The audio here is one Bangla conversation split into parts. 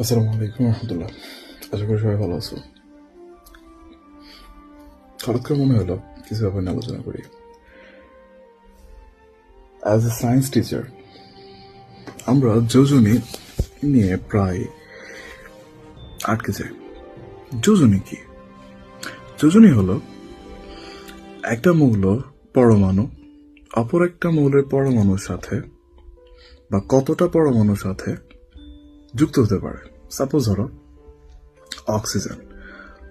আসসালামু আলাইকুম রহমতুল্লাহ। আশা করি সবাই ভালো আছো। হঠাৎ মনে হলো কিছু ব্যাপার নিয়ে আলোচনা করি। অ্যাজ এ সায়েন্স টিচার আমরা যোজনী নিয়ে প্রায় আটকে যাই। যোজনী কি? যোজনী হলো একটা মৌল পরমাণু, অপর একটা মৌলের পরমাণুর সাথে বা কতটা পরমাণুর সাথে যুক্ত হতে পারে। সাপোজ ধরো অক্সিজেন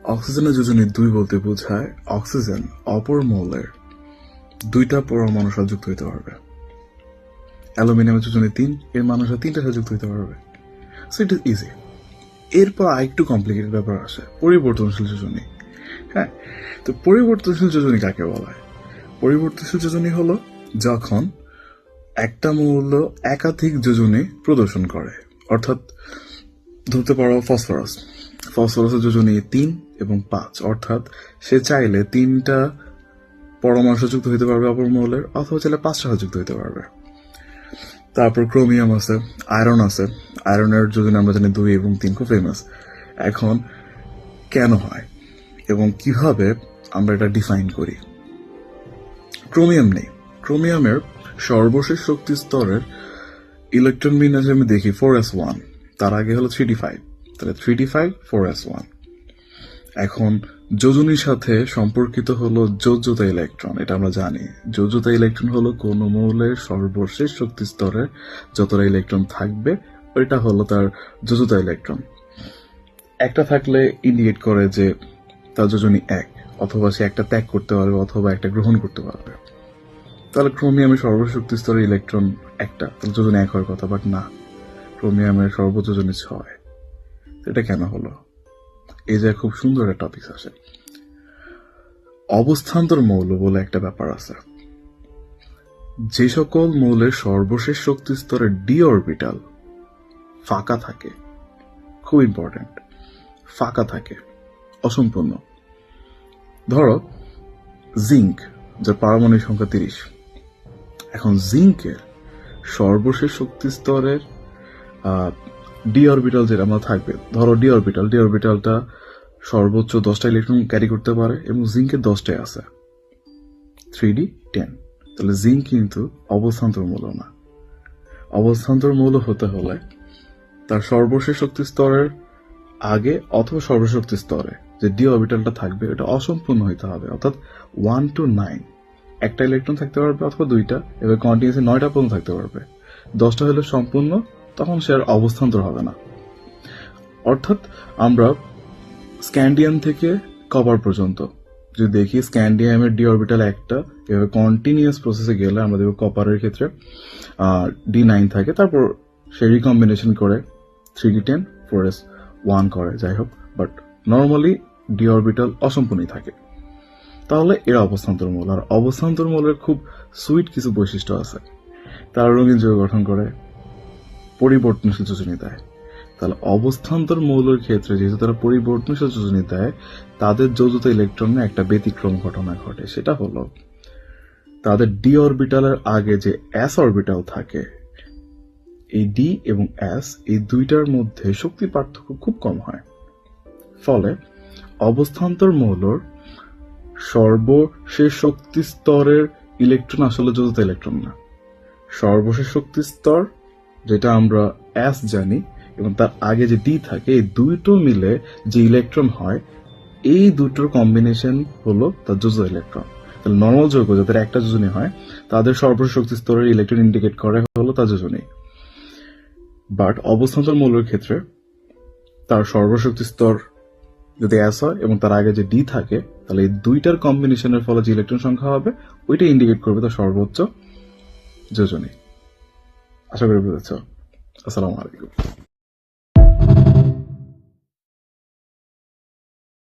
অক্সিজেনের যোজনী দুই বলতে বোঝায় অক্সিজেন অপর মৌলের দুইটা পরমাণুর সাথে যুক্ত হতে পারবে। অ্যালুমিনিয়ামের যোজনী তিন, এর তিনটার সাথে যুক্ত হতে পারবে। সো ইট ইজ ইজি এরপর আরেকটু কমপ্লিকেটেড ব্যাপার আসে, পরিবর্তনশীল যোজনী। হ্যাঁ তো পরিবর্তনশীল যোজনী কাকে বলা? হয় পরিবর্তনশীল যোজনী হলো যখন একটা মৌল একাধিক যোজনী প্রদর্শন করে। অর্থাৎ ধরতে পারো ফসফরাস। ফসফরাসের যোজনী তিন এবং পাঁচ। অর্থাৎ সে চাইলে তিনটা পরমাণু যুক্ত হতে পারবে অপর মৌলের, অথবা চাইলে পাঁচটা যুক্ত হতে পারবে। তারপর ক্রোমিয়াম আছে, আয়রন আছে। আয়রনের যোজনী আমরা জানি দুই এবং তিন খুব ফেমাস এখন কেন হয় এবং কীভাবে আমরা এটা ডিফাইন করি? ক্রোমিয়াম নেই। ক্রোমিয়ামের সর্বশেষ শক্তি স্তরের ইলেকট্রন বিন্যাসে আমি দেখি ফোর এস ওয়ান তার আগে হলো থ্রি ডি ফাইভ তাহলে three D five four S one এখন যোজনীর সাথে সম্পর্কিত হলো যোজ্যতা ইলেকট্রন এটা আমরা জানি। যোজ্যতা ইলেকট্রন হলো কোন মৌলের সর্বশেষ শক্তি স্তরে যতটা ইলেকট্রন থাকবে, ওইটা হলো তার যোজ্যতা ইলেকট্রন একটা থাকলে ইন্ডিকেট করে যে তার যোজনী এক, অথবা সে একটা ত্যাগ করতে পারবে, অথবা একটা গ্রহণ করতে পারবে। তাহলে ক্রোমিয়ামের সর্বশক্তি স্তরের ইলেকট্রন একটা, তাহলে যোজন এক হওয়ার কথা বাট না। ক্রোমিয়ামের সর্বযোজনী ছয়। এটা কেন হলো? এই যে খুব সুন্দর একটা টপিক আছে। অবস্থান্তর মৌল বলে একটা ব্যাপার আছে। যে সকল মৌলের সর্বশেষ শক্তি স্তরে ডি অরবিটাল ফাঁকা থাকে, খুব ইম্পর্টেন্ট ফাঁকা থাকে, অসম্পূর্ণ। ধরো জিঙ্ক যার পারমাণবিক সংখ্যা তিরিশ। এখন জিঙ্কের সর্বশেষ শক্তি স্তরের ডি অরবিটাল যেটা আমরা থাকবে, ধরো ডি অরবিটাল ডি অরবিটালটা সর্বোচ্চ দশটা ইলেকট্রন ক্যারি করতে পারে এবং জিঙ্কের দশটায় আছে। থ্রি ডি টেন তাহলে জিঙ্ক কিন্তু অবস্থান্তর মূল না। অবস্থান্তর মূল হতে হলে তার সর্বশেষ শক্তি স্তরের আগে অথবা সর্বশক্তি স্তরে যে ডি অরবিটালটা থাকবে, এটা অসম্পূর্ণ হইতে হবে, অর্থাৎ ওয়ান টু নাইন একটা ইলেকট্রন থাকতে পারবে অথবা দুইটা, এবার কন্টিনিউসলি নয়টা পর্যন্ত থাকতে পারবে। দশটা হলে সম্পূর্ণ, তখন সে আর অবস্থান্তর হবে না। অর্থাৎ আমরা স্ক্যান্ডিয়াম থেকে কভার পর্যন্ত, যদি দেখি স্ক্যান্ডিয়ামের ডি অরবিটাল একটা, এভাবে কন্টিনিউয়াস প্রসেসে গেলে আমরা দেখব কপারের ক্ষেত্রে ডি নাইন থাকে, তারপর সে রিকম্বিনেশন করে three D ten four S one করে, যাই হোক। বাট নর্মালি ডি অরবিটাল অসম্পূর্ণই থাকে। তাহলে এরা অবস্থান্তর মূল। আর অবস্থান্তর মূলের খুব সুইট কিছু বৈশিষ্ট্য আছে। তারা রঙিন যৌগ গঠন করে, পরিবর্তনশীল যোজনী দেয়। তাহলে অবস্থান্তর মৌলের ক্ষেত্রে যেহেতু তারা পরিবর্তনশীল যোজনী দেয়, তাদের যোজতা ইলেকট্রনে একটা ব্যতিক্রম ঘটনা ঘটে। সেটা হলো, তাদের ডি অরবিটালের আগে যে এস অরবিটাল থাকে, এই ডি এবং এস এই দুইটার মধ্যে শক্তি পার্থক্য খুব কম হয়। ফলে অবস্থান্তর মৌলর সর্বশেষ শক্তি স্তরের ইলেকট্রন আসলে যোজতা ইলেকট্রন না। সর্বশেষ শক্তি স্তর, যেটা আমরা অ্যাস জানি এবং তার আগে যে ডি থাকে, এই দুটো মিলে যে ইলেকট্রন হয়, এই দুটোর কম্বিনেশন হলো তার যোজ ইলেকট্রন তাহলে নর্মাল যৌগ যাদের একটা যোজনী হয়, তাদের সর্বশেষ শক্তি স্তরের ইলেকট্রন ইন্ডিকেট করে হলো তার যোজনী। বাট অবস্থান্তর মৌলের ক্ষেত্রে তার সর্বশক্তি স্তর যদি অ্যাস হয় এবং তার আগে যে ডি থাকে তাহলে এই দুইটার কম্বিনেশনের ফলে যে ইলেকট্রন সংখ্যা হবে ওইটা ইন্ডিকেট করবে তার সর্বোচ্চ যোজনী। আশা করি বুঝেছ। আসসালামু আলাইকুম।